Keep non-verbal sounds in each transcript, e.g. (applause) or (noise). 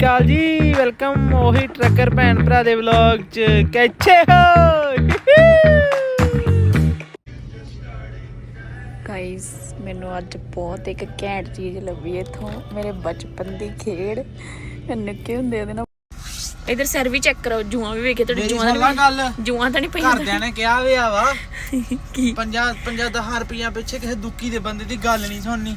ਕਾਲ ਜੀ ਵੈਲਕਮ ਉਹੀ ਟਰੱਕਰ ਭੈਣ ਭਰਾ ਦੇ ਵਲੌਗ ਚ। ਕਿੱਥੇ ਹੋ? ਗਾਇਸ ਮੈਨੂੰ ਅੱਜ ਬਹੁਤ ਇੱਕ ਘੈਂਟ ਚੀਜ਼ ਲੱਭੀ ਇੱਥੋਂ। ਮੇਰੇ ਬਚਪਨ ਦੀ ਖੇਡ। ਨਿੱਕੇ ਹੁੰਦੇ ਉਹਦੇ ਨਾਲ ਇਧਰ ਸਰ ਵੀ ਚੈੱਕ ਕਰੋ ਜੂਆਂ ਵੀ ਵੇਖੇ ਤੁਹਾਡੇ ਜੂਆਂ ਗੱਲ ਨਹੀਂ ਜੂਆਂ ਤਾਂ ਨਹੀਂ ਪਈਆਂ। ਘਰਦਿਆਂ ਨੇ ਕਿਹਾ ਵਿਆ ਵਾ (laughs) ਕੀ? 50 50 10 ਰੁਪਈਆ ਪਿੱਛੇ ਕਿਸੇ ਦੁੱਕੀ ਦੇ ਬੰਦੇ ਦੀ ਗੱਲ ਨਹੀਂ ਸੁਣਨੀ।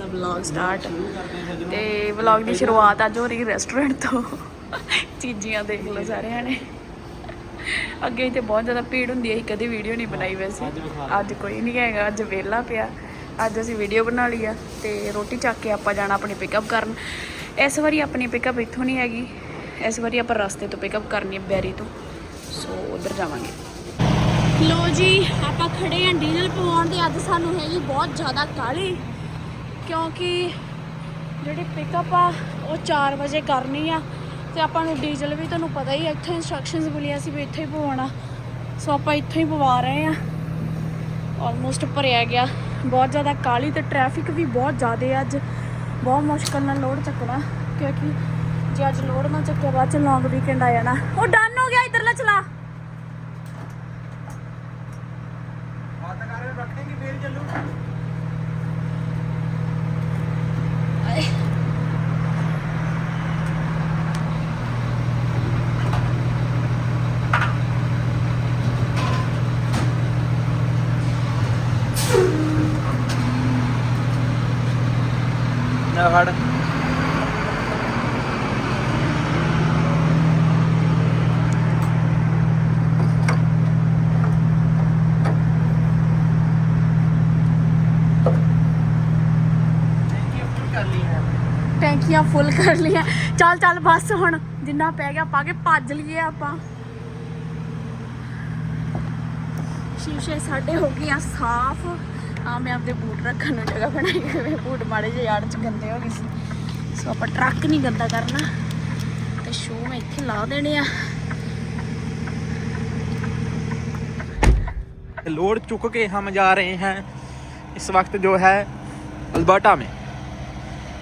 ਦਾ ਵਲੌਗ ਸਟਾਰਟ ਤੇ ਵਲੌਗ ਦੀ ਸ਼ੁਰੂਆਤ ਅੱਜ ਹੋ ਰਹੀ ਰੈਸਟੋਰੈਂਟ ਤੋਂ। ਚੀਜ਼ੀਆਂ ਦੇਖ ਲਓ ਸਾਰਿਆਂ ਨੇ। ਅੱਗੇ ਤੇ ਬਹੁਤ ਜ਼ਿਆਦਾ ਭੀੜ ਹੁੰਦੀ ਹੈ ਕਦੇ ਵੀਡੀਓ ਨਹੀਂ ਬਣਾਈ ਵੈਸੇ। ਅੱਜ ਕੋਈ ਨਹੀਂ ਹੈਗਾ, ਅੱਜ ਵਿਹਲਾ ਪਿਆ। ਅੱਜ ਅਸੀਂ ਵੀਡੀਓ ਬਣਾ ਲਈ ਆ ਤੇ ਰੋਟੀ ਚੱਕ ਕੇ ਆਪਾਂ ਜਾਣਾ ਆਪਣੀ ਪਿਕਅਪ ਕਰਨ। ਇਸ ਵਾਰੀ ਆਪਣੀ ਪਿਕਅਪ ਇੱਥੋਂ ਨਹੀਂ ਹੈਗੀ। ਇਸ ਵਾਰੀ ਆਪਾਂ ਰਸਤੇ ਤੋਂ ਪਿਕਅਪ ਕਰਨੀ ਹੈ, ਬੈਰੀ ਤੋਂ। ਸੋ ਉਧਰ ਜਾਵਾਂਗੇ। ਲੋ ਜੀ, ਆਪਾਂ ਖੜੇ ਆਂ ਡੀਜ਼ਲ ਪਵਾਉਣ ਤੇ ਅੱਜ ਸਾਨੂੰ ਹੈਗੀ ਬਹੁਤ ਜ਼ਿਆਦਾ ਕਾਹਲੀ। ਕਿਉਂਕਿ ਜਿਹੜੀ ਪਿਕਅਪ ਆ ਉਹ 4 ਵਜੇ ਕਰਨੀ ਆ ਤੇ ਆਪਾਂ ਨੂੰ ਡੀਜ਼ਲ ਵੀ ਤੁਹਾਨੂੰ ਪਤਾ ਹੀ ਆ, ਇੱਥੇ ਇਨਸਟਰਕਸ਼ਨਸ ਮਿਲੀਆਂ ਸੀ ਵੀ ਇੱਥੇ ਹੀ ਪਵਾਉਣਾ। ਸੋ ਆਪਾਂ ਇੱਥੇ ਹੀ ਪਵਾ ਰਹੇ ਆ। ਆਲਮੋਸਟ ਭਰਿਆ ਗਿਆ। ਬਹੁਤ ਜ਼ਿਆਦਾ ਕਾਹਲੀ ਤੇ ਟ੍ਰੈਫਿਕ ਵੀ ਬਹੁਤ ਜ਼ਿਆਦਾ ਆ ਅੱਜ। ਬਹੁਤ ਮੁਸ਼ਕਲ ਨਾਲ ਲੋਡ ਚੱਕਣਾ ਕਿਉਂਕਿ ਜੇ ਅੱਜ ਲੋਡ ਨਾ ਚੱਕਿਆ ਬਾਅਦ ਚ ਲੌਂਗ ਵੀਕਐਂਡ ਆ ਜਾਣਾ। ਉਹ ਡਨ ਹੋ ਗਿਆ ਇਧਰਲਾ ਚਲਾ। ਟੈਂਕੀਆਂ ਫੁੱਲ ਕਰ ਲਈਆਂ ਚੱਲ ਚੱਲ ਬਸ ਹੁਣ ਜਿੰਨਾ ਪੈ ਗਿਆ ਪਾ ਕੇ ਭੱਜ ਲਈਏ ਆਪਾਂ ਸ਼ੀਸ਼ੇ ਸਾਡੇ ਹੋ ਗਏ ਆ ਸਾਫ਼ ਆ ਮੈਂ ਆਪਣੇ ਬੂਟ ਰੱਖਣ ਨੂੰ ਜਗ੍ਹਾ ਬਣਾਈ ਹੋਈ ਹੈ ਬੂਟ ਮਾੜੇ ਜਿਹੇ ਯਾਰ ਚ ਗੰਦੇ ਹੋ ਗਏ ਸੀ ਸੋ ਆਪਾਂ ਟਰੱਕ ਨਹੀਂ ਗੰਦਾ ਕਰਨਾ ਤੇ ਸ਼ੂ ਮੈਂ ਇੱਥੇ ਲਾ ਦੇਣੇ ਆ लोड चुक के हम जा रहे हैं इस वक्त जो है ਅਲਬਰਟਾ में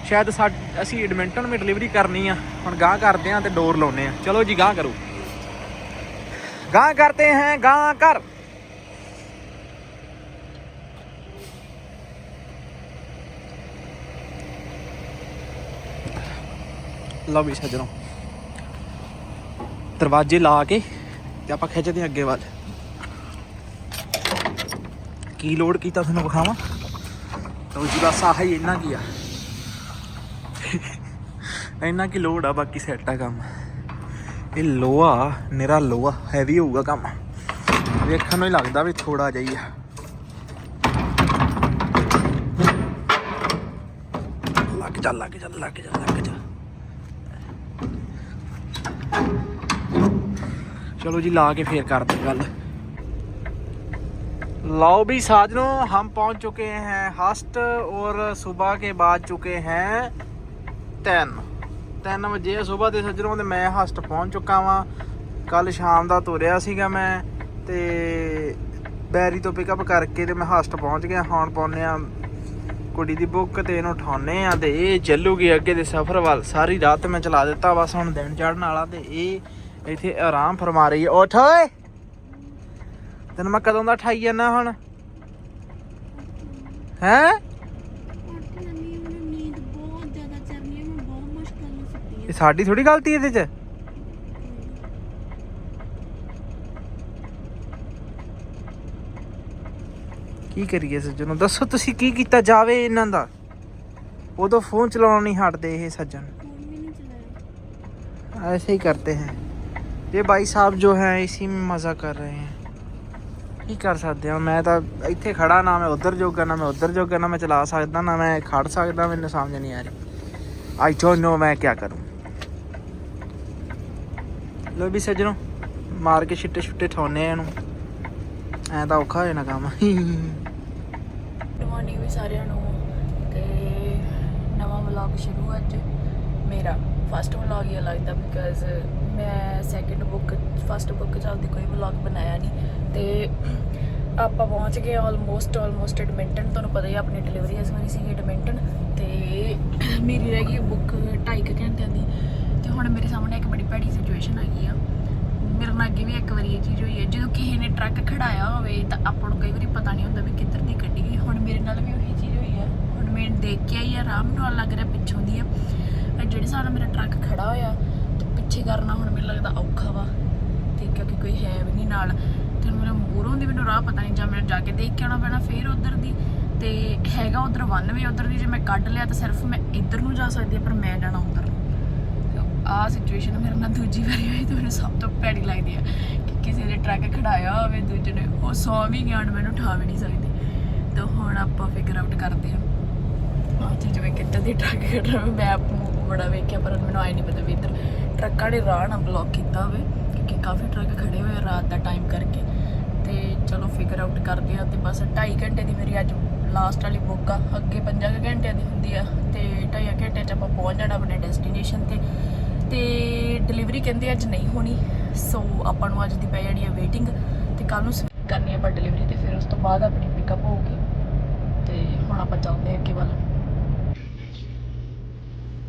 ਸ਼ਾਇਦ ਸਾ ਅਸੀਂ ਐਡਮਿੰਟਨ में ਡਿਲੀਵਰੀ ਕਰਨੀ ਆ। ਹੁਣ ਗਾਂ ਕਰਦੇ ਆ ਤੇ ਡੋਰ ਲਾਉਨੇ ਆ। ਚਲੋ ਜੀ ਗਾਂ ਕਰੋ। ਗਾਂ ਕਰਤੇ हैं ਗਾਂ ਕਰ। ਲਓ ਵੀ ਸੱਜਣੋ। ਦਰਵਾਜ਼ੇ ਲਾ ਕੇ ਤੇ ਆਪਾਂ ਖਿੱਚਦੇ ਹਾਂ ਅੱਗੇ ਵੱਲ। ਕੀ ਲੋਡ ਕੀਤਾ ਤੁਹਾਨੂੰ ਵਿਖਾਵਾਂ? ਤਾਂ ਜੀ, ਬਸ ਆਹ ਹੀ ਇੰਨਾ ਕੀ ਆ। ਇੰਨਾ ਕੀ ਲੋਡ ਆ ਬਾਕੀ ਸੈੱਟ ਆ ਕੰਮ ਇਹ ਲੋਹਾ ਨਿਰਾ ਲੋਹਾ ਹੈਵੀ ਹੋਊਗਾ ਕੰਮ ਵੇਖਣ ਨੂੰ ਹੀ ਲੱਗਦਾ ਵੀ ਥੋੜਾ ਜਿਹਾ ਹੀ ਆ ਲੱਗ ਜਾ ਲੱਗ ਜਾ ਲੱਗ ਜਾ ਲੱਗ ਜਾ ਚਲੋ ਜੀ ਲਾ ਕੇ ਫੇਰ ਕਰਦੇ ਹਾਂ ਗੱਲ लो भी साजनों हम पहुंच चुके हैं हस्ट और सुबह के बाद चुके हैं ਤਿੰਨ। ਤਿੰਨ ਵਜੇ ਆ ਸਵੇਰ ਦੇ ਸੱਜਣੋਂ ਤੇ ਮੈਂ ਹਸਟ ਪਹੁੰਚ ਚੁੱਕਾ ਵਾਂ। ਕੱਲ ਸ਼ਾਮ ਦਾ ਤੁਰਿਆ ਸੀਗਾ ਮੈਂ ਤੇ ਬੈਰੀ ਤੋਂ ਪਿਕਅਪ ਕਰਕੇ ਤੇ ਮੈਂ ਹਸਟ ਪਹੁੰਚ ਗਿਆ। ਹੁਣ ਪਾਉਨੇ ਆ ਕੁੜੀ ਦੀ ਬੁੱਕ ਤੇ ਇਹਨੂੰ ਉਠਾਉਨੇ ਆ ਤੇ ਇਹ ਚੱਲੂਗੀ ਅੱਗੇ ਦੇ ਸਫ਼ਰ ਵੱਲ। ਸਾਰੀ ਰਾਤ ਮੈਂ ਚਲਾ ਦਿੱਤਾ ਬਸ ਹੁਣ ਦਿਨ ਚੜ੍ਹਨ ਵਾਲਾ ਤੇ ਇਹ ਇੱਥੇ ਆਰਾਮ ਫਰਮਾ ਰਹੀ ਹੈ। ਉੱਠ ਓਏ! ਤੈਨੂੰ ਮੈਂ ਕਦੋਂ ਦਾ ਠਾਈ ਜਾਂਦਾ ਹੁਣ? ਹੈ? ਇਹ ਸਾਡੀ ਥੋੜੀ ਗਲਤੀ ਇਹਦੇ ਚ ਕੀ ਕਰੀਏ ਸੱਜਣੋ ਦੱਸੋ ਤੁਸੀਂ ਕੀ ਕੀਤਾ ਜਾਵੇ ਇਹਨਾਂ ਦਾ ਉਦੋਂ ਫੋਨ ਚਲਾਉਣ ਨਹੀਂ ਹਟਦੇ ਇਹ ਸੱਜਣ ਫੋਨ ਵੀ ਨਹੀਂ ਚਲਾਇਆ ऐसे ही करते हैं ये भाई साहब जो हैं इसी में मज़ा कर रहे हैं ਕੀ ਕਰ ਸਕਦੇ ਹਾਂ ਮੈਂ ਤਾਂ ਇੱਥੇ ਖੜਾ ਨਾ ਮੈਂ ਉਧਰ ਜੋਗਾ ਨਾ ਮੈਂ ਉਧਰ ਜੋਗਾ ਨਾ ਮੈਂ ਚਲਾ ਸਕਦਾ ਨਾ ਮੈਂ ਖੜ ਸਕਦਾ ਮੈਨੂੰ ਸਮਝ ਨਹੀਂ ਆ ਰਹੀ ਆਈ ਡੋਨਟ ਨੋ ਮੈਂ ਕੀ ਕਰੂੰ ਲੋ ਵੀ ਸੱਜਣੋ, ਮਾਰ ਕੇ ਛਿੱਟੇ ਛੁੱਟੇ ਠਾਉਨੇ ਆ ਇਹਨੂੰ। ਐ ਤਾਂ ਔਖਾ ਹੋ ਜਾਣਾ ਕੰਮ। ਮਾਰਨਿੰਗ ਵੀ ਸਾਰਿਆਂ ਨੂੰ। ਤੇ ਨਵਾਂ ਵਲੌਗ ਸ਼ੁਰੂ ਅੱਜ। ਮੇਰਾ ਫਸਟ ਵਲੌਗ ਹੀ ਲੱਗਦਾ ਬਿਕਾਜ਼ ਮੈਂ ਸੈਕਿੰਡ ਬੁੱਕ ਫਸਟ ਬੁੱਕ ਚੱਲਦੀ ਕੋਈ ਵਲੌਗ ਬਣਾਇਆ ਨਹੀਂ ਤੇ ਆਪਾਂ ਪਹੁੰਚ ਗਏ ਆਲਮੋਸਟ ਆਲਮੋਸਟ ਐਡਮਿੰਟਨ ਤੁਹਾਨੂੰ ਪਤਾ ਹੀ ਆਪਣੀ ਡਿਲੀਵਰੀ ਇਸ ਵਾਰੀ ਸੀ ਐਡਮਿੰਟਨ ਤੇ ਮੇਰੀ ਰਹਿ ਗਈ ਬੁੱਕ 2.5 ਘੰਟਿਆਂ ਦੀ। ਤੇ ਹੁਣ ਮੇਰੇ ਸਾਹਮਣੇ ਇੱਕ ਬੜੀ ਭੈੜੀ ਸਿਚੁਏਸ਼ਨ ਆ ਗਈ ਆ। ਮੇਰੇ ਨਾਲ ਅੱਗੇ ਵੀ ਇੱਕ ਵਾਰੀ ਇਹ ਚੀਜ਼ ਹੋਈ ਹੈ ਜਦੋਂ ਕਿਸੇ ਨੇ ਟਰੱਕ ਖੜਾਇਆ ਹੋਵੇ ਤਾਂ ਆਪਾਂ ਨੂੰ ਕਈ ਵਾਰੀ ਪਤਾ ਨਹੀਂ ਹੁੰਦਾ ਵੀ ਕਿੱਧਰ ਦੀ ਗੱਡੀ ਗਈ। ਹੁਣ ਮੇਰੇ ਨਾਲ ਵੀ ਉਹੀ ਚੀਜ਼ ਹੋਈ ਹੈ ਹੁਣ ਮੈਂ ਦੇਖ ਕੇ ਆਈ ਆਰਾਮ ਨਾਲ ਲੱਗ ਰਿਹਾ ਪਿੱਛੋਂ ਦੀ ਆ। ਇਹ ਜਿਹੜੇ ਸਾਰਾ ਮੇਰਾ ਟਰੱਕ ਖੜਾ ਹੋਇਆ, ਤੇ ਪਿੱਛੇ ਕਰਨਾ ਹੁਣ ਮੈਨੂੰ ਲੱਗਦਾ ਔਖਾ ਵਾ। ਤੇ ਕਿਉਂਕਿ ਕੋਈ ਹੈ ਵੀ ਨਹੀਂ ਨਾਲ। ਤੇ ਮੇਰਾ ਮੂਹਰੋਂ ਦੀ ਮੈਨੂੰ ਰਾਹ ਪਤਾ ਨਹੀਂ, ਜਾਂ ਮੈਨੂੰ ਜਾ ਕੇ ਦੇਖ ਕੇ ਆਉਣਾ ਪੈਣਾ ਫੇਰ ਉਧਰ ਦੀ। ਤੇ ਹੈਗਾ ਉਧਰ ਵਨ ਵੇ ਉਧਰ ਦੀ ਜੇ ਮੈਂ ਕੱਢ ਲਿਆ ਤਾਂ ਸਿਰਫ ਮੈਂ ਇੱਧਰ ਨੂੰ ਜਾ ਸਕਦੀ ਹਾਂ ਪਰ ਮੈਂ ਜਾਣਾ ਉਧਰ ਆ ਸਿਚੁਏਸ਼ਨ ਮੇਰੇ ਨਾਲ ਦੂਜੀ ਵਾਰੀ ਹੋਈ ਤੇ ਮੈਨੂੰ ਸਭ ਤੋਂ ਭੈੜੀ ਲੱਗਦੀ ਆ ਕਿ ਕਿਸੇ ਨੇ ਟਰੱਕ ਖੜਾਇਆ ਹੋਵੇ, ਦੂਜੇ ਨੇ, ਉਹ ਸੌ ਵੀ ਗਿਆ ਹੁਣ ਮੈਨੂੰ ਉਠਾ ਵੀ ਨਹੀਂ ਸਕਦੀ। ਤਾਂ ਹੁਣ ਆਪਾਂ ਫਿਗਰ ਆਊਟ ਕਰਦੇ ਹਾਂ ਉੱਥੇ ਜਿਵੇਂ ਕਿੱਦਾਂ ਦੀ ਟਰੱਕ ਖੜ ਮੈਂ ਆਪ ਬੜਾ ਵੇਖਿਆ, ਪਰ ਮੈਨੂੰ ਆਈ ਨਹੀਂ ਪਤਾ ਵੀ ਇੱਧਰ ਟਰੱਕਾਂ ਨੇ ਰਾਹ ਨਾ ਬਲੌਕ ਕੀਤਾ ਹੋਵੇ, ਕਿਉਂਕਿ ਕਾਫੀ ਟਰੱਕ ਖੜੇ ਹੋਏ ਆ ਰਾਤ ਦਾ ਟਾਈਮ ਕਰਕੇ। ਤੇ ਚਲੋ ਫਿਗਰ ਆਊਟ ਕਰਦੇ ਆ ਤੇ ਬਸ 2.5 ਘੰਟੇ ਦੀ ਮੇਰੀ ਅੱਜ ਲਾਸਟ ਵਾਲੀ ਬੁੱਕ ਆ, ਅੱਗੇ 5 ਘੰਟਿਆਂ ਦੀ ਹੁੰਦੀ ਆ, ਤੇ 2.5 ਘੰਟੇ ਚ ਆਪਾਂ ਪਹੁੰਚ ਜਾਣਾ ਆਪਣੇ ਡੈਸਟੀਨੇਸ਼ਨ ਤੇ। ਤੇ ਡਿਲੀਵਰੀ ਕਹਿੰਦੇ ਅੱਜ ਨਹੀਂ ਹੋਣੀ ਸੋ ਆਪਾਂ ਨੂੰ ਅੱਜ ਦੀ ਪੈ ਜਾਣੀ ਹੈ ਵੇਟਿੰਗ ਤੇ ਕੱਲ ਨੂੰ ਸਵੇਰੇ ਕਰਨੀ ਆ ਆਪਾਂ ਡਿਲੀਵਰੀ ਤੇ, ਫਿਰ ਉਸ ਤੋਂ ਬਾਅਦ ਆਪਣੀ ਪਿਕਅਪ ਹੋਊਗੀ ਤੇ ਹੁਣ ਆਪਾਂ ਚੱਲਦੇ ਹਾਂ ਅੱਗੇ ਵੱਲ।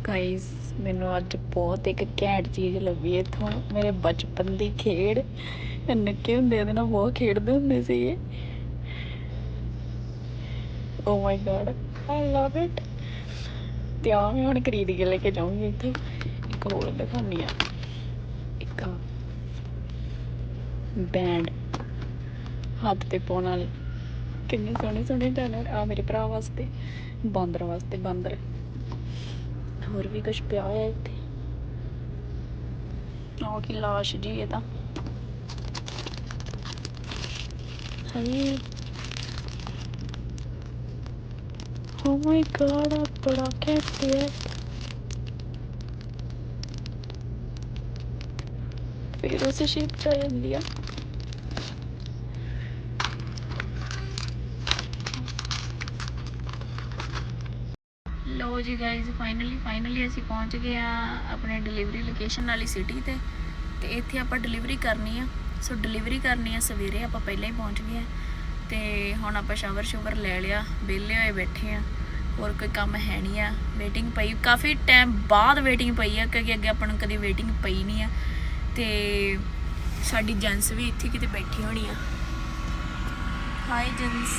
ਗਾਇਸ ਮੈਨੂੰ ਅੱਜ ਬਹੁਤ ਇੱਕ ਘੈਂਟ ਚੀਜ਼ ਲੱਭੀ ਇੱਥੋਂ, ਮੇਰੇ ਬਚਪਨ ਦੀ ਖੇਡ। ਨਿੱਕੇ ਹੁੰਦੇ ਇਹਦੇ ਨਾਲ ਬਹੁਤ ਖੇਡਦੇ ਹੁੰਦੇ ਸੀ ਓ my god I love it ਤੇ ਆ ਮੈਂ ਹੁਣ ਖਰੀਦ ਕੇ ਲੈ ਕੇ ਜਾਊਂਗੀ ਇੱਥੇ। ਇੱਕ ਹੋਰ ਦਿਖਾਉਣੀ ਆ ਇੱਕ ਬੈਂਡ ਹੱਥ ਤੇ ਪਾਉਣ ਵਾਲੇ। ਕਿੰਨੇ ਸੋਹਣੇ ਸੋਹਣੇ ਡਾਲਰ ਆ ਮੇਰੇ ਭਰਾ ਵਾਸਤੇ, ਬਾਂਦਰ ਵਾਸਤੇ, ਬਾਂਦਰ। ਹੋਰ ਵੀ ਕੁਝ ਪਿਆ ਹੋਇਆ ਇੱਥੇ? ਆਹ ਕੀ ਲਾਸ਼ ਜੀ ਇਹ ਤਾਂ। ਹਾਏ। ਓ ਮਾਈ ਗॉड ਆ ਬੜਾ ਘੈਂਟ ਹੈ। ਫਿਰ ਉਸੇ ਲੋ ਜੀ ਗਾਇਜ਼ ਫਾਈਨਲੀ ਫਾਈਨਲੀ ਅਸੀਂ ਪਹੁੰਚ ਗਏ ਆ ਆਪਣੇ ਡਿਲੀਵਰੀ ਲੋਕੇਸ਼ਨ ਵਾਲੀ ਸਿਟੀ ਤੇ। ਤੇ ਇੱਥੇ ਆਪਾਂ ਡਿਲੀਵਰੀ ਕਰਨੀ ਆ। ਸੋ ਡਿਲੀਵਰੀ ਕਰਨੀ ਆ ਸਵੇਰੇ, ਆਪਾਂ ਪਹਿਲਾਂ ਹੀ ਪਹੁੰਚ ਗਏ ਆ। ਤੇ ਹੁਣ ਆਪਾਂ ਸ਼ਾਵਰ ਸ਼ੂਵਰ ਲੈ ਲਿਆ, ਵਿਹਲੇ ਹੋਏ ਬੈਠੇ ਆ। ਹੋਰ ਕੋਈ ਕੰਮ ਹੈ ਨਹੀਂ ਆ। ਵੇਟਿੰਗ ਪਈ, ਕਾਫੀ ਟਾਈਮ ਬਾਅਦ ਵੇਟਿੰਗ ਪਈ ਆ, ਕਿਉਂਕਿ ਅੱਗੇ ਆਪਾਂ ਨੂੰ ਕਦੀ ਵੇਟਿੰਗ ਪਈ ਨਹੀਂ ਆ। ਤੇ ਸਾਡੀ ਜੈਂਸ ਵੀ ਇੱਥੇ ਕਿਤੇ ਬੈਠੀ ਹੋਣੀ ਆ ਹਾਈ ਜੈਂਸ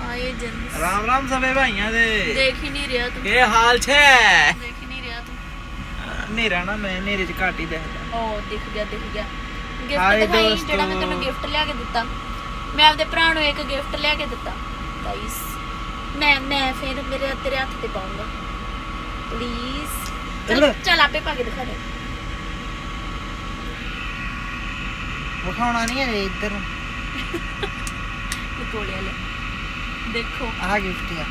ਹਾਈ ਜੈਂਸ ਰਾਮ ਰਾਮ ਸਵੇ ਭਾਈਆਂ ਦੇ। ਦੇਖ ਹੀ ਨਹੀਂ ਰਿਹਾ ਤੂੰ। ਕੀ ਹਾਲ ਛੇ? ਦੇਖ ਹੀ ਨਹੀਂ ਰਿਹਾ ਤੂੰ। ਨੇਰਾ ਨਾ ਮੈਂ ਨੇਰੇ ਚ ਘੱਟ ਹੀ ਦੇਖਦਾ। ਉਹ ਦਿਖ ਗਿਆ ਦਿਖ ਗਿਆ। ਗਿਫਟ ਦਿਖਾਈ ਦੋਸਤੋ। ਜਿਹੜਾ ਮੈਂ ਤੈਨੂੰ ਗਿਫਟ ਲਿਆ ਕੇ ਦਿੱਤਾ। ਮੈਂ ਆਪਦੇ ਭਰਾ ਨੂੰ ਇੱਕ ਗਿਫਟ ਲਿਆ ਕੇ ਦਿੱਤਾ। ਗਾਇਸ ਮੈਂ ਮੈਂ ਫਿਰ ਮੇਰੇ ਤੇਰੇ ਹੱਥ ਤੇ ਪਾਉਂਗਾ ਪਲੀਜ਼। ਚੱਲ ਆਪੇ ਪਾ ਕੇ ਦਿਖਾ ਦੇ। ਵਿਖਾਉਣਾ ਨਹੀਂ ਹੈ ਇੱਧਰ। (laughs) ਨਿਕੋਲਿਆ ਲੈ ਦੇਖੋ। ਆਹ ਗਿਫਟ ਆ।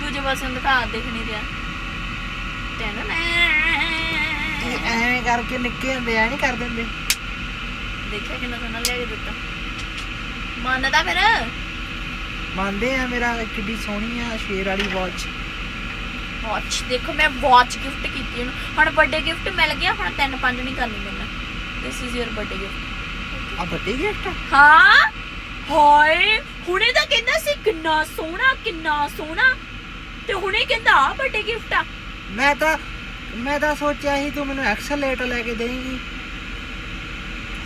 ਦੂਜੇ ਪਾਸੇ ਨੂੰ ਦਿਖਾ ਦਿਖ ਨਹੀਂ ਰਿਹਾ। ਟੈਨ ਇਹ ਐਵੇਂ ਕਰਕੇ ਨਿੱਕੇ ਹੁੰਦੇ ਐ ਨਹੀਂ ਕਰ ਦਿੰਦੇ ਦੇਖਿਆ ਕਿੰਨਾ ਸੋਹਣਾ ਲਿਆ ਕੇ ਦਿੱਤਾ। ਮੰਨਦਾ ਫਿਰ। ਮੰਨਦੇ ਆ ਮੇਰਾ ਕਿੱਡੀ ਸੋਹਣੀ ਆ ਸ਼ੇਰ ਵਾਲੀ ਵਾਚ ਵਾਚ ਦੇਖੋ ਮੈਂ ਵਾਚ ਗਿਫਟ ਕੀਤੀ ਉਹਨੂੰ। ਹੁਣ ਬਰਥਡੇ ਗਿਫਟ ਮਿਲ ਗਿਆ ਹੁਣ ਤਿੰਨ ਪੰਜ ਨਹੀਂ ਕਰਨੀ ਮੈਨੂੰ this is your birthday gift ਆ ਵੱਡੀ ਗਿਫਟ ਹਾਂ? ਹਾਏ ਹੁਣੇ ਤਾਂ ਕਹਿੰਦਾ ਸੀ ਕਿੰਨਾ ਸੋਹਣਾ ਕਿੰਨਾ ਸੋਹਣਾ। ਤੇ ਹੁਣੇ ਕਹਿੰਦਾ ਆ ਬਰਥਡੇ ਗਿਫਟ ਆ। ਮੈਂ ਤਾਂ ਮੈਂ ਤਾਂ ਸੋਚਿਆ ਸੀ ਤੂੰ ਮੈਨੂੰ ਐਕਸਲੇਟਰ ਲੈ ਕੇ ਦੇਂਗੀ।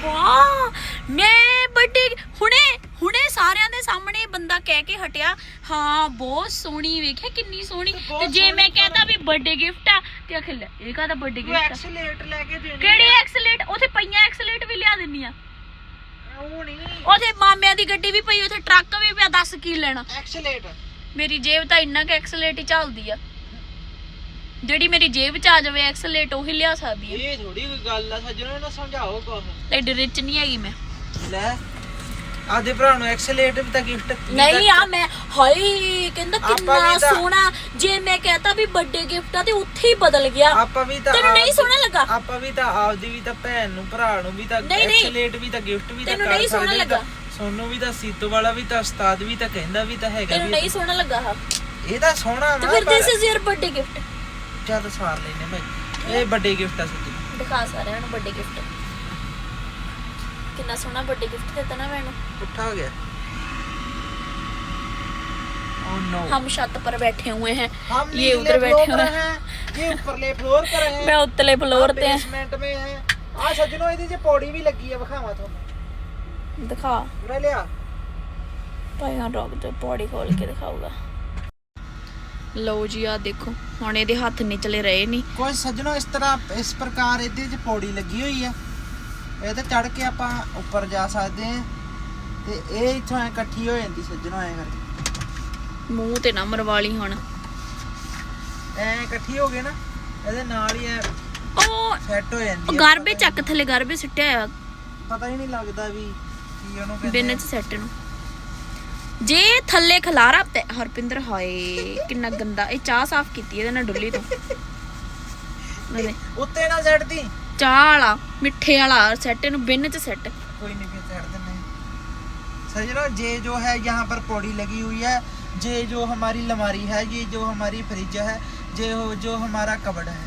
ਹਾਂ ਮੈਂ ਬਰਥਡੇ ਹੁਣੇ ਹੁਣੇ ਸਾਰਿਆਂ ਦੇ ਸਾਹਮਣੇ ਬੰਦਾ ਕਹਿ ਕੇ ਹਟਿਆ। ਹਾਂ ਬਹੁਤ ਸੋਹਣੀ ਵੇਖਿਆ ਕਿੰਨੀ ਸੋਹਣੀ। ਤੇ ਜੇ ਮੈਂ ਕਹਤਾ ਵੀ ਬਰਥਡੇ ਗਿਫਟ ਆ ਤੇ ਆਖੇ ਲੈ ਇਹ ਕਾਹਦਾ ਬਰਥਡੇ ਗਿਫਟ ਆ? ਐਕਸਲੇਟਰ ਲੈ ਕੇ ਦੇਣੀ ਕਿਹੜੀ ਐਕਸਲੇਟ? ਉਥੇ ਪਈਆਂ ਐਕਸਲੇਟ ਵੀ ਲਿਆ ਦਿੰਨੀ ਆ। ਉਹ ਨਹੀਂ ਉਥੇ ਮਾਮਿਆਂ ਦੀ ਗੱਡੀ ਵੀ ਪਈ ਉਥੇ ਟਰੱਕ ਵੀ ਪਿਆ ਦੱਸ ਕੀ ਲੈਣਾ। ਐਕਸਲੇਟਰ ਮੇਰੀ ਜੇਬ ਤਾਂ ਇੰਨਾ ਕਿ ਐਕਸਲੇਟ ਹੀ ਚੱਲਦੀ ਆ। ਜਿਹੜੀ ਮੇਰੀ ਜੇਬ ਚ ਆ ਜਾਵੇ ਐਕਸਲੇਟ ਉਹੀ ਲਿਆ ਸਕਦੀ ਆ। ਇਹ ਥੋੜੀ ਕੋਈ ਗੱਲ ਆ ਸੱਜਣੋ ਇਹਨੂੰ ਸਮਝਾਓ ਕੁਛ। ਐਡੀ ਰਿਚ ਨਹੀਂ ਹੈਗੀ ਮੈਂ। ਲੈ। ਆਦੇ ਭਰਾ ਨੂੰ ਐਕਸਲੇਟ ਵੀ ਤਾਂ ਗਿਫਟ ਨਹੀਂ ਆ ਮੈਂ ਹਾਏ ਕਹਿੰਦਾ ਕਿੰਨਾ ਸੋਹਣਾ ਜੇ ਮੈਂ ਕਹਤਾ ਵੀ ਵੱਡੇ ਗਿਫਟ ਆ ਤੇ ਉੱਥੇ ਹੀ ਬਦਲ ਗਿਆ ਆਪਾਂ ਵੀ ਤਾਂ ਤੈਨੂੰ ਨਹੀਂ ਸੋਹਣਾ ਲੱਗਾ? ਆਪਾਂ ਵੀ ਤਾਂ ਆਪਦੀ ਵੀ ਤਾਂ ਭੈਣ ਨੂੰ ਭਰਾ ਨੂੰ ਵੀ ਤਾਂ। ਐਕਸਲੇਟ ਵੀ ਤਾਂ ਗਿਫਟ ਵੀ ਤਾਂ ਤੈਨੂੰ ਨਹੀਂ ਸੋਹਣਾ ਲੱਗਾ? ਸੋਨੂੰ ਵੀ ਤਾਂ ਸੀਤੋ ਵਾਲਾ ਵੀ ਤਾਂ ਉਸਤਾਦ ਵੀ ਤਾਂ ਕਹਿੰਦਾ ਵੀ ਤਾਂ ਹੈਗਾ ਤੈਨੂੰ ਨਹੀਂ ਸੋਹਣਾ ਲੱਗਾ ਹਾ ਇਹ ਤਾਂ ਸੋਹਣਾ ਵਾ ਫਿਰ ਦਿਸ ਇਜ਼ ਯਰ ਵੱਡੇ ਗਿਫਟ ਚੱਲ ਸਾਰ ਲੈਨੇ ਭਾਈ ਇਹ ਵੱਡੇ ਗਿਫਟ ਆ ਸੱਚੀ ਦਿਖਾ ਸਾਰਿਆਂ ਨੂੰ ਵੱਡੇ ਗਿਫਟ ਕਿੰਨਾ ਸੋਹਣਾ ਵੱਡੇ ਗਿਫਟ ਦਿੱਤਾ ਨਾ ਮੈਨੂੰ ਉੱਠਾ ਹੋ ਗਿਆ ਓ नो हम छत पर बैठे हुए हैं हम ये नीचे उधर बैठे फ्लोर हुए पर हैं ये ऊपरले फ्लोर पर हैं मैं उतले फ्लोर पे ਬੇਸਮੈਂਟ में हैं ਆ ਸੱਜਣੋ ਇਹਦੇ 'ਚ ਪੌੜੀ ਵੀ ਲੱਗੀ ਆ ਵਿਖਾਵਾਂ ਤੁਹਾਨੂੰ दिखा ਉਰੇ ਲਿਆ ਭਾਈ ਹਾਂ ਰੋਕ ਤੇ ਪੌੜੀ ਖੋਲ ਕੇ ਦਿਖਾਊਗਾ ਲਓ ਜੀ ਆ ਦੇਖੋ ਹੁਣ ਇਹਦੇ ਹੱਥ ਨਿਚਲੇ ਰਹੇ ਨਹੀਂ ਕੋਈ ਸੱਜਣੋ ਇਸ ਤਰ੍ਹਾਂ ਇਸ ਪ੍ਰਕਾਰ ਇਹਦੇ 'ਚ ਪੌੜੀ ਲੱਗੀ ਹੋਈ ਆ ਇਹ ਤੇ ਚੜ ਕੇ ਆਪਾਂ ਉੱਪਰ ਜਾ ਸਕਦੇ ਆ ਤੇ ਇਹ ਇੱਥੋਂ ਐ ਇਕੱਠੀ ਹੋ ਜਾਂਦੀ ਸੱਜਣੋ ਐ ਕਰਕੇ। ਮੂੰਹ ਤੇ ਨਾ ਮਰਵਾ ਲਈ ਹੁਣ। ਐ ਇਕੱਠੀ ਹੋ ਗਏ ਨਾ ਇਹਦੇ ਨਾਲ ਹੀ ਐ ਉਹ ਸੈੱਟ ਹੋ ਜਾਂਦੀ ਗਰਬੇ ਚੱਕ ਥੱਲੇ ਗਰਬੇ ਸਿੱਟਿਆ ਆ ਪਤਾ ਹੀ ਨਹੀਂ ਲੱਗਦਾ ਵੀ ਕੀ ਉਹਨੂੰ ਕਹਿੰਦੇ ਬਿੰਨ ਚ ਸੈੱਟ ਨੂੰ। ਜੇ ਥੱਲੇ ਖਲਾਰਾ ਤੇ ਹਰਪਿੰਦਰ ਹਾਏ ਕਿੰਨਾ ਗੰਦਾ। ਇਹ ਚਾਹ ਸਾਫ਼ ਕੀਤੀ ਇਹਦੇ ਨਾਲ ਡੁੱਲੀ ਤੋਂ। ਉੱਤੇ ਨਾ ਸੈੱਟਦੀ ਚਾਹ ਵਾਲਾ ਮਿੱਠੇ ਵਾਲਾ ਸੈੱਟ ਨੂੰ ਬਿੰਨ ਚ ਸੈੱਟ कोई नहीं फिर चढ़ देने सजनो ये जो है यहाँ पर पौड़ी लगी हुई है ये जो हमारी लमारी है ये जो हमारी फ्रिज है ये हो- जो हमारा कबड है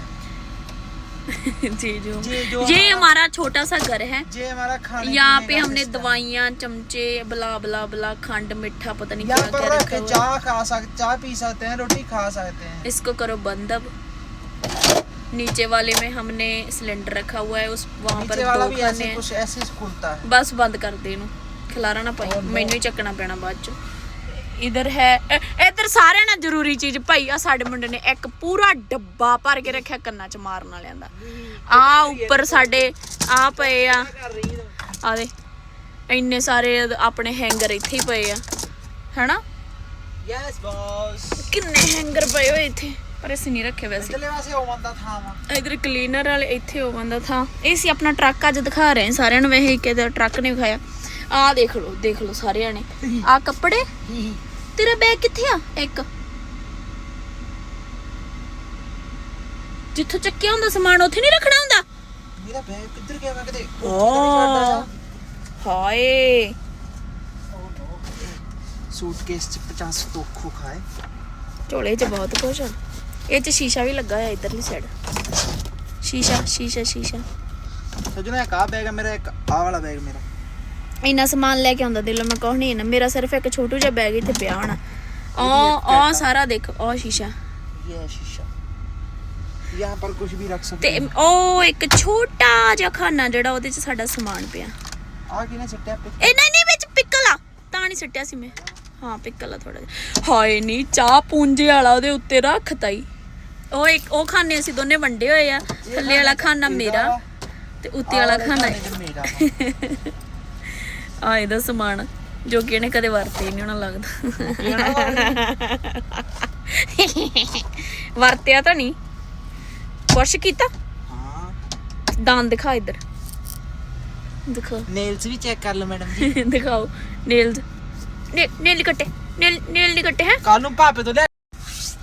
जी जो ये जो ये हमारा छोटा सा घर है ये हमारा खाने यहाँ पीने पे का हमने सिस्टम है। दवाइयाँ चमचे बला बला बला खंड मिठा पता नहीं यहाँ क्या पर क्या रख रखा के हुआ है। चाय खा सकते चाय पी सकते हैं रोटी खा सकते हैं इसको करो बंद अब नीचे वाले में हमने सिलेंडर रखा हुआ है उस वहाँ पर नीचे वाला दो भी खाने ऐसे हैं कुछ ऐसे खुलता है ਬਸ ਬੰਦ ਕਰ ਦੇ ਇਹਨੂੰ ਖਿਲਾਰਾ ਨਾ ਪਾਈ ਮੈਨੂੰ ਹੀ ਚੱਕਣਾ ਪੈਣਾ ਬਾਅਦ ਚ ਇਧਰ ਹੈ ਇ- ਇੱਧਰ ਸਾਰਿਆਂ ਨਾਲ ਜ਼ਰੂਰੀ ਚੀਜ਼ ਭਾਈ ਆ ਸਾਡੇ ਮੁੰਡੇ ਨੇ ਇੱਕ ਪੂਰਾ ਡੱਬਾ ਭਰ ਕੇ ਰੱਖਿਆ ਕੰਨਾਂ ਚ ਮਾਰਨ ਵਾਲਿਆਂ ਦਾ ਆ ਉੱਪਰ ਸਾਡੇ ਆ ਪਏ ਆ ਆ ਦੇ ਇੰਨੇ ਸਾਰੇ ਆਪਣੇ ਹੈਂਗਰ ਇੱਥੇ ਹੀ ਪਏ ਆ ਹੈਨਾ यस बॉस ਕਿੰਨੇ ਹੈਂਗਰ ਪਏ ਹੋਏ ਇੱਥੇ ਪਰ ਅਸੀਂ ਨਹੀਂ ਰੱਖੇ ਵੈਸੇ। ਇਧਰਲੇ ਪਾਸੇ ਓਵਨ ਦਾ ਥਾਂ ਵਾ। ਇਧਰ ਕਲੀਨਰ ਵਾਲੇ ਇੱਥੇ ਓਵਨ ਦਾ ਥਾਂ। ਇਹ ਸੀ ਆਪਣਾ ਟਰੱਕ ਅੱਜ ਦਿਖਾ ਰਹੇ ਹਾਂ ਸਾਰਿਆਂ ਨੂੰ ਵੈਸੇ ਕਿਹਦਾ ਟਰੱਕ ਨੇ ਵਿਖਾਇਆ। ਆ ਦੇਖ ਲਓ ਦੇਖ ਲਓ ਸਾਰਿਆਂ ਨੇ। ਆ ਕੱਪੜੇ? ਤੇਰਾ ਬੈਗ ਕਿੱਥੇ ਆ? ਇੱਕ। ਜਿੱਥੋਂ ਚੱਕਿਆ ਹੁੰਦਾ ਸਮਾਨ ਉੱਥੇ ਨਹੀਂ ਰੱਖਣਾ ਹੁੰਦਾ? ਮੇਰਾ ਬੈਗ ਕਿੱਧਰ ਗਿਆ? ਮੈਂ ਕਿਤੇ ਹਾਏ। ਸੂਟਕੇਸ ਚ 50 ਤੋਖੋ ਖਾਏ। ਝੋਲੇ ਚ ਬਹੁਤ ਕੁਝ ਆ। ਇਹ ਚ ਸ਼ੀਸ਼ਾ ਵੀ ਲੱਗਾ ਹੋਇਆ ਇਧਰਲੀ ਸਾਈਡ ਸ਼ੀਸ਼ਾ ਸ਼ੀਸ਼ਾ ਸ਼ੀਸ਼ਾ। ਸਜਣਾ ਇੱਕ ਆ ਬੈਗ ਮੇਰਾ ਇੱਕ ਆ ਵਾਲਾ ਬੈਗ ਮੇਰਾ। ਇੰਨਾ ਸਮਾਨ ਲੈ ਕੇ ਆਉਂਦਾ ਦਿਲੋਂ ਮੈਂ ਕਹਣੀ ਨਾ ਮੇਰਾ ਸਿਰਫ ਇੱਕ ਛੋਟੂ ਜਿਹਾ ਬੈਗ ਇੱਥੇ ਪਿਆ ਹੋਣਾ। ਆ ਆ। ਸਾਰਾ ਦੇਖ ਆ ਸ਼ੀਸ਼ਾ। ਇਹ ਸ਼ੀਸ਼ਾ। ਯਹਾਂ ਪਰ ਕੁਝ ਵੀ ਰੱਖ ਸਕਦੇ ਤੇ ਉਹ ਇੱਕ ਛੋਟਾ ਜਿਹਾ ਖਾਨਾ ਜਿਹੜਾ ਉਹਦੇ ਚ ਸਾਡਾ ਸਮਾਨ ਪਿਆ। ਆ ਕਿਨੇ ਸਿੱਟਿਆ? ਪਿੱਕਲ ਇਹ ਨਹੀਂ ਨਹੀਂ ਵਿੱਚ ਪਿੱਕਲ ਆ। ਤਾਂ ਨਹੀਂ ਸਿੱਟਿਆ ਸੀ ਮੈਂ। ਹਾਂ ਪਿੱਕਲ ਥੋੜਾ ਜਿਹਾ। ਹਾਏ ਨਹੀਂ ਚਾਹ ਪੂੰਜੇ ਵਾਲਾ ਉਹਦੇ ਉੱਤੇ ਰੱਖਤਾ ਉਹ ਇੱਕ ਉਹ ਖਾਣੇ ਅਸੀਂ ਦੋਨੇ ਵੰਡੇ ਹੋਏ ਆ। ਥੱਲੇ ਵਾਲਾ ਖਾਣਾ ਮੇਰਾ ਤੇ ਉੱਤੇ ਵਾਲਾ ਖਾਣਾ। ਆ ਇਹਦਾ ਸਮਾਨ ਜੋ ਕਿ ਇਹਨੇ ਕਦੇ ਵਰਤੇ ਨਹੀਂ ਹੋਣਾ ਲੱਗਦਾ। ਵਰਤਿਆ ਤਾਂ ਨਹੀਂ ਕੁਛ ਕੀਤਾ? ਹਾਂ। ਦਾਨ ਦਿਖਾ ਇੱਧਰ। ਦਿਖਾ। ਨੇਲਸ ਵੀ ਚੈੱਕ ਕਰ ਲਓ ਮੈਡਮ ਜੀ। ਦਿਖਾਓ। ਨੇਲਸ ਨੇਲ ਕੱਟੇ। ਨੇਲ ਨੇਲ ਨਹੀਂ ਕੱਟੇ ਹੈ। ਕੱਲ ਭਾਪੇ ਤੋਂ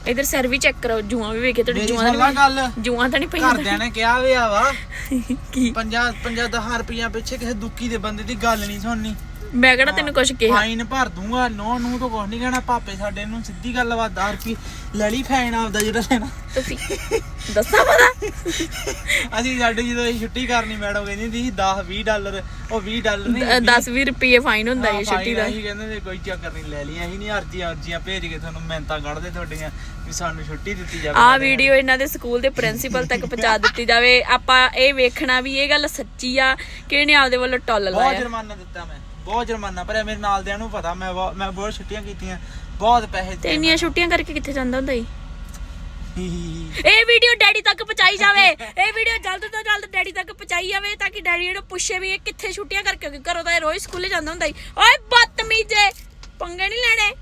ਇਧਰ ਸਰ ਵੀ ਚੈੱਕ ਕਰੋ ਜੂਆਂ ਵੀ ਵੇਖੇ ਤੁਹਾਡੀ ਜੂਆਂ ਤਾਂ ਗੱਲ। ਜੂਆਂ ਤਾਂ ਨਹੀਂ ਪਈਆਂ ਘਰਦਿਆਂ ਨੇ ਕਿਹਾ ਵੇ ਵਾ (laughs) ਕੀ? 50 50 10 ਰੁਪਈਆ ਪਿੱਛੇ ਕਿਸੇ ਦੁੱਕੀ ਦੇ ਬੰਦੇ ਦੀ ਗੱਲ ਨਹੀਂ ਸੁਣਨੀ। ਮੈਂ ਕਿਹੜਾ ਤੈਨੂੰ ਕੁਝ ਕਿਹਾ? ਫਾਈਨ ਭਰ ਦੂੰਗਾ ਨੋ ਨੂੰ ਤਾਂ ਕੁਝ ਨਹੀਂ ਕਹਿਣਾ ਪਾਪੇ ਸਾਡੇ ਨੂੰ ਸਿੱਧੀ ਗੱਲ ਵਾ 10 ਰੁਪਏ ਲੈ ਲਈ ਫਾਈਨ ਆਪਦਾ ਜਿਹੜਾ ਲੈਣਾ। ਤੁਸੀਂ ਦੱਸਾਂ ਪਤਾ? ਅਸੀਂ ਸਾਡੇ ਜਦੋਂ ਇਹ ਛੁੱਟੀ ਕਰਨੀ ਮੈਡਮ ਕਹਿੰਦੀ ਸੀ 10 20 ਡਾਲਰ ਉਹ 20 ਡਾਲਰ ਨਹੀਂ 10 20 ਰੁਪਏ ਫਾਈਨ ਹੁੰਦਾ ਇਹ ਛੁੱਟੀ ਦਾ। ਅਸੀਂ ਕਹਿੰਦੇ ਕੋਈ ਚੱਕਰ ਨਹੀਂ ਲੈ ਲਈ ਅਸੀਂ ਨਹੀਂ ਅਰਜ਼ੀਆਂ ਅਰਜ਼ੀਆਂ ਭੇਜ ਕੇ ਤੁਹਾਨੂੰ ਮਿਹਨਤਾਂ ਕੱਢਦੇ ਤੁਹਾਡੀਆਂ ਵੀ ਸਾਨੂੰ ਛੁੱਟੀ ਦਿੱਤੀ ਜਾਵੇ ਆ ਵੀਡੀਓ ਇਹਨਾਂ ਦੇ ਸਕੂਲ ਦੇ ਪ੍ਰਿੰਸੀਪਲ ਤੱਕ ਪਹੁੰਚਾ ਦਿੱਤੀ ਜਾਵੇ। ਆਪਾਂ ਇਹ ਵੇਖਣਾ ਵੀ ਇਹ ਗੱਲ ਸੱਚੀ ਆ ਕਿ ਇਹਨੇ ਆਪਦੇ ਵੱਲੋਂ ਟੱਲ ਬਹੁਤ ਲਾਇਆ ਜੁਰਮਾਨਾ ਦਿੱਤਾ ਮੈਂ। ਬਹੁਤ ਜੁਰਮਾਨਾ ਭਰਿਆ ਮੇਰੇ ਨਾਲ ਦਿਆਂ ਨੂੰ ਪਤਾ ਮੈਂ ਬਹੁਤ- ਮੈਂ ਬਹੁਤ ਛੁੱਟੀਆਂ ਕੀਤੀਆਂ ਬਹੁਤ ਪੈਸੇ ਤੇ ਇੰਨੀਆਂ ਛੁੱਟੀਆਂ ਕਰਕੇ ਕਿੱਥੇ ਜਾਂਦਾ ਹੁੰਦਾ ਹੀ ਹੀ ਹੀ। ਇਹ ਵੀਡੀਓ ਡੈਡੀ ਤੱਕ ਪਹੁੰਚਾਈ ਜਾਵੇ। ਇਹ ਵੀਡੀਓ ਜਲਦ ਤੋਂ ਜਲਦ ਡੈਡੀ ਤੱਕ ਪਹੁੰਚਾਈ ਜਾਵੇ ਤਾਂ ਕਿ ਡੈਡੀ ਇਹਨੂੰ ਪੁੱਛੇ ਵੀ ਇਹ ਕਿੱਥੇ ਛੁੱਟੀਆਂ ਕਰਕੇ ਕਿਉਂਕਿ ਘਰੋਂ ਤਾਂ ਇਹ ਰੋਜ਼ ਸਕੂਲੇ ਜਾਂਦਾ ਹੁੰਦਾ ਸੀ ਓਏ ਬਦਤਮੀਜ਼ੇ! ਪੰਗੇ ਨਹੀਂ ਲੈਣੇ।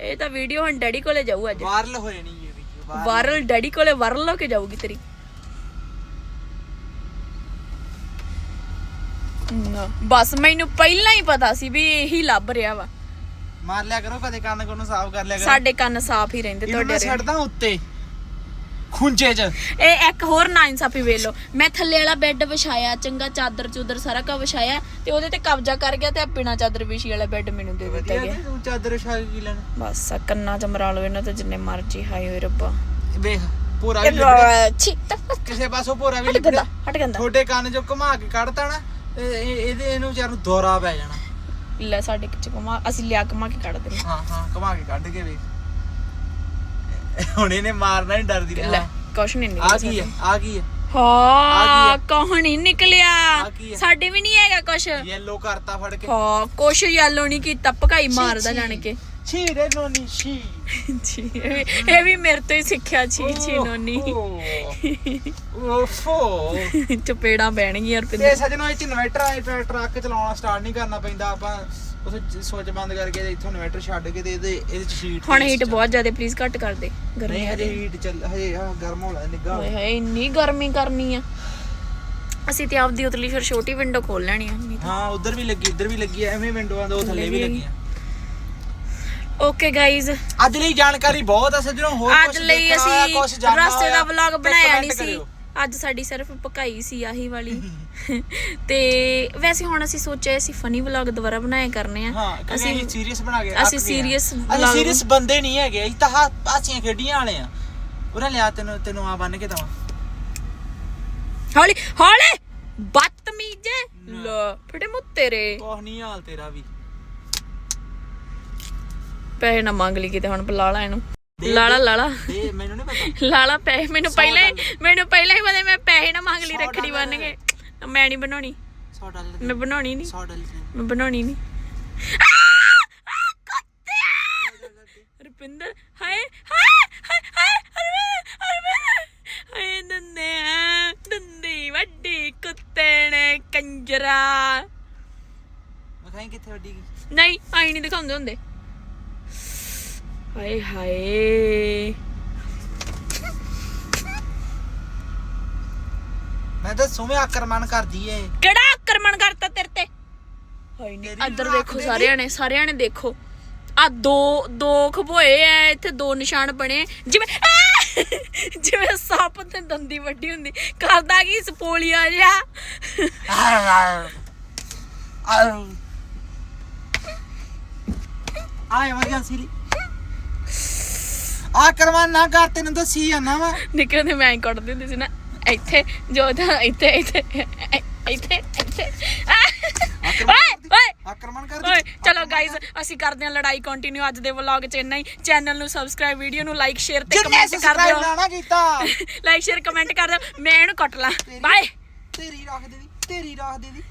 ਇਹ ਤਾਂ ਵੀਡੀਓ ਹੁਣ ਡੈਡੀ ਕੋਲੇ ਜਾਊ ਅੱਜ। ਵਾਇਰਲ ਹੋਏ ਨਹੀਂ ਇਹ ਵੀਡੀਓ ਵਾਇਰਲ ਡੈਡੀ ਕੋਲੇ ਵਾਇਰਲ ਹੋ ਕੇ ਜਾਊਗੀ ਤੇਰੀ। ਬਸ ਮੈਨੂੰ ਪਹਿਲਾਂ ਹੀ ਪਤਾ ਸੀ ਵੀ ਇਹੀ ਲੱਭ ਰਿਹਾ ਵਾ। ਮਾਰ ਲਿਆ ਕਰੋ ਕਦੇ ਕੰਨ ਕੋਲ ਨੂੰ ਸਾਫ਼ ਕਰ ਲਿਆ ਕਰੋ। ਸਾਡੇ ਕੰਨ ਸਾਫ਼ ਹੀ ਰਹਿੰਦੇ ਤੁਹਾਡੇ ਮੈਂ ਵਰਗੇ। ਛੱਡਦਾ ਉੱਤੇ ਖੁੰਝੇ 'ਚ। ਇਹ ਇੱਕ ਹੋਰ ਨਾ ਇਨਸਾਫੀ ਵੇਖ ਲਓ। ਮੈਂ ਥੱਲੇ ਵਾਲਾ ਬੈੱਡ ਵਿਛਾਇਆ ਚੰਗਾ ਚਾਦਰ ਚੂਦਰ ਸਾਰਾ ਕੁਝ ਵਿਛਾਇਆ ਤੇ ਉਹਦੇ ਤੇ ਕਬਜ਼ਾ ਕਰ ਗਿਆ ਤੇ ਆ ਬਿਨਾ ਚਾਦਰ ਵਿਛੀ ਵਾਲਾ ਬੈੱਡ ਮੈਨੂੰ ਦੇ ਦਿੱਤਾ ਵਧੀਆ ਗਿਆ। ਤੇ ਚਾਦਰ ਛਾ ਕੇ ਕੀ ਲੈਣਾ? ਬਸ ਆ ਕੰਨਾਂ ਚ ਮਰਾ ਲਓ ਇਹਨਾਂ ਤੇ ਜਿੰਨੇ ਮਰਜ਼ੀ ਹਾਏ ਹੋਏ ਰੱਬਾ। ਵੇਖ ਪੂਰਾ ਵੀ ਲਿਬੜਿਆ। ਛੀ ਕਿਸੇ ਪਾਸੋਂ ਭੋਰਾ ਵੀ ਹਟ ਗੰਦਾ ਲਿਬੜਿਆ। ਹਟ ਗੰਦਾ। ਤੁਹਾਡੇ ਕੰਨ 'ਚੋਂ ਘੁਮਾ ਕੇ ਕੱਢਤਾ ਨਾ। ਇਹ- ਇਹਦੇ ਇਹਨੂੰ ਵਿਚਾਰ ਨੂੰ ਦੌਰਾ ਪੈ ਜਾਣਾ। ਲੈ ਸਾਡੇ ਕਿਚ ਕਮਾ ਅਸੀਂ ਲਿਆ ਕਮਾ ਕੇ ਕੱਢ ਦਿੰਦੇ ਹਾਂ ਹਾਂ ਘੁਮਾ ਕੇ ਕੱਢ ਕੇ ਵੇਖ। ਹੁਣ ਇਹਨੇ ਮਾਰਨਾ ਹੀ ਡਰਦੀ ਲੈ ਕੁਛ ਨਹੀਂ ਆ ਨਿਕਲਿਆ ਕੀ ਹੈ? ਆ ਕੀ ਹੈ? ਹਾਂ ਕੌਣ ਨਹੀਂ ਨਿਕਲਿਆ। ਆ ਕੀ ਹੈ? ਸਾਡੇ ਵੀ ਨਹੀਂ ਹੈਗਾ ਕੁਛ। ਯੈਲੋ ਕਰਤਾ ਫੜ ਕੇ। ਹਾਂ ਕੁਛ ਯੈਲੋ ਨਹੀਂ ਕੀਤਾ ਭਕਾਈ ਮਾਰਦਾ ਜਾਣ ਕੇ। ਛੀ ਰੇ ਨੋਨੀ ਛੀ। ਜੀ ਇਹ ਵੀ- ਇਹ ਵੀ ਮੇਰੇ ਤੋਂ ਹੀ ਸਿੱਖਿਆ ਛੀ ਛੀ ਨੋਨੀ। ਓਫੋ। ਚਪੇੜਾਂ ਪੈਣਗੀਆਂ ਤੇ ਰੁਪਿੰਦਰ ਸਜਣੋ ਇਹ ਚ ਇਨਵਰਟਰ ਆਏ ਟਰੱਕ ਟਰੱਕ ਚਲਾਉਣਾ ਸਟਾਰਟ ਨਹੀਂ ਕਰਨਾ ਪੈਂਦਾ ਆਪਾਂ ਉਥੇ ਸਵਿਚ ਬੰਦ ਕਰਕੇ ਤੇ ਇੱਥੋਂ ਇਨਵਰਟਰ ਛੱਡ ਕੇ ਤੇ ਇਹਦੇ ਇਹਦੇ ਚ ਹੀਟ ਹੁਣ ਹੀਟ ਬਹੁਤ ਜ਼ਿਆਦਾ ਪਲੀਜ਼ ਘੱਟ ਕਰ ਦੇ ਗਰਮੀ ਨਹੀਂ ਆ ਹਜੇ ਹੀਟ ਚੱਲ ਹਜੇ ਆ ਗਰਮ ਹੋਣਾ ਨਿੱਗਾ ਓਏ ਹੋਏ ਇੰਨੀ ਗਰਮੀ ਕਰਨੀ ਆ। ਅਸੀਂ ਤੇ ਆਪਦੀ ਉਤਲੀ ਫਿਰ ਛੋਟੀ ਵਿੰਡੋ ਖੋਲ ਲੈਣੀ ਆ ਨਹੀਂ ਹਾਂ ਉਧਰ ਵੀ ਲੱਗੀ ਇੱਧਰ ਵੀ ਲੱਗੀ ਐਵੇਂ ਵਿੰਡੋਆਂ ਦੋ ਥੱਲੇ ਵੀ ਲੱਗੀਆਂ ਓਕੇ ਗਾਇਜ਼ ਅੱਜ ਲਈ ਜਾਣਕਾਰੀ ਬਹੁਤ ਆ ਸੱਜਣੋ ਹੋਰ ਅੱਜ ਕੁਝ ਲਈ ਦੇਖਣਾ ਹੋਇਆ, ਅਸੀਂ ਰਸਤੇ ਦਾ ਵਲੌਗ ਬਣਾਇਆ ਨਹੀਂ ਸੀ। ਅੱਜ ਸਾਡੀ ਸਿਰਫ ਪਕਾਈ ਸੀ ਆਹੀ ਵਾਲੀ। (laughs) ਤੇ ਵੈਸੇ ਹੁਣ ਅਸੀਂ ਸੋਚਿਆ ਅਸੀਂ ਫਨੀ ਵਲੌਗ ਦੁਬਾਰਾ ਬਣਾਇਆ ਕਰਨੇ ਆ। ਅਸੀਂ ਸੀਰੀਅਸ ਬਣਾ ਕੇ ਅਸੀਂ serious ਅਸੀਂ ਸੀਰੀਅਸ ਬੰਦੇ ਨਹੀਂ ਹੈਗੇ ਅਸੀਂ ਤਾਂ ਹਾਸੀਆਂ ਖੇਡੀਆਂ ਵਾਲੇ ਆ। ਉਹਨਾਂ ਲਿਆ ਤੈਨੂੰ ਤੈਨੂੰ ਆ ਬੰਨ ਕੇ ਦਵਾਂ। ਹੌਲੀ ਹੌਲੀ! ਬਦਤਮੀਜ਼ੇ ਲੈ ਫੜੇ ਮੁੱਤ ਤੇਰੇ। ਕੋਹ ਨਹੀਂ ਹਾਲ ਤੇਰਾ ਵੀ। ਪੈਸੇ ਨਾ ਮੰਗ ਲਈ ਕਿਤੇ ਹੁਣ ਲਾਲਾ ਇਹਨੂੰ। ਲਾਲਾ ਲਾਲਾ। ਇਹ ਮੈਨੂੰ ਨਹੀਂ ਪਤਾ ਲਾਲਾ ਪੈਸੇ ਮੈਨੂੰ ਪਹਿਲਾਂ ਹੀ। ਮੈਨੂੰ ਪਹਿਲਾਂ ਹੀ ਪਤਾ ਮੈਂ ਪੈਸੇ ਨਾ ਮੰਗ ਲਈ ਰੱਖੜੀ ਬੰਨ ਡਾਲਰ। ਕੇ। ਮੈਂ ਨਹੀਂ ਬਣਾਉਣੀ। 100 ਡਾਲਰ ਮੈਂ ਬਣਾਉਣੀ ਨਹੀਂ। 100 ਡਾਲਰ ਮੈਂ ਬਣਾਉਣੀ ਨਹੀਂ। ਰੁਪਿੰਦਰ ਹਾਏ ਹਾਏ ਵੱਡੀ ਕੁੱਤੇ ਨੇ ਕੰਜਰਾ। ਮੈਂ ਖਾਈ ਕਿੱਥੇ ਵੱਡੀ? ਗਈ ਨਹੀਂ ਆਈ ਨਹੀਂ ਦਿਖਾਉਂਦੇ ਹੁੰਦੇ। ਹਾਏ ਹਾਏ ਮੈਂ ਤਾਂ ਸੁਮੇ ਆਕਰਮਣ ਕਰਦੀ ਏ ਕਿਹੜਾ ਆਕਰਮਣ ਕਰਤਾ ਤੇਰੇ ਤੇ ਹਾਏ ਨਹੀਂ ਤੇਰੀ ਇੱਧਰ ਦੇਖੋ ਸਾਰਿਆਂ ਨੇ ਸਾਰਿਆਂ ਨੇ ਦੇਖੋ ਆ ਦੋ ਦੋ ਖਬੋਏ ਐ ਇੱਥੇ ਦੋ ਨਿਸ਼ਾਨ ਬਣੇ ਜਿਵੇਂ ਆਹ! ਜਿਵੇਂ ਸੱਪ ਤੇ ਦੰਦੀ ਵੱਡੀ ਹੁੰਦੀ ਕਰਦਾ ਕੀ ਸਪੋਲੀਆ ਜਿਹਾ ਆ ਐਮਰਜੈਂਸੀ ਲਈ ਆਕਰਮਣ ਨਾ ਕਰ ਤੈਨੂੰ ਤਾਂ ਸੀ ਆਨਾ ਵਾ। ਨਿੱਕੇ ਹੁੰਦੇ ਮੈਂ ਹੀ ਕੱਢਦੀ ਹੁੰਦੀ ਸੀ ਨਾ। ਇੱਥੇ ਜੋ ਤਾਂ ਇੱਥੇ ਇੱਥੇ ਇੱਥੇ ਇੱਥੇ! ਓਏ ਓਏ। ਆਕਰਮਣ ਕਰ ਓਏ ਚਲੋ ਗਾਇਜ਼ ਅਸੀਂ ਕਰਦੇ ਹਾਂ ਲੜਾਈ ਕੰਟੀਨਿਊ ਅੱਜ ਦੇ ਵਲੌਗ ਚ ਇੰਨਾ ਹੀ। ਚੈਨਲ ਨੂੰ ਸਬਸਕ੍ਰਾਈਬ ਵੀਡੀਓ ਨੂੰ ਲਾਈਕ ਸ਼ੇਅਰ ਤੇ ਜਿੰਨੇ ਕਮੈਂਟ ਕਰ ਸਬਸਕ੍ਰਾਈਬ ਦਿਓ। ਨਾ ਕੀਤਾ। ਲਾਈਕ ਸ਼ੇਅਰ ਕਮੈਂਟ ਕਰ ਦਿਓ। ਮੈਂ ਇਹਨੂੰ ਕੱਟ ਲਾਂ। ਬਾਏ ਤੇਰੀ ਰੱਖ ਦੇ ਦੀ ਤੇਰੀ ਰੱਖ ਦੇ ਦੀ।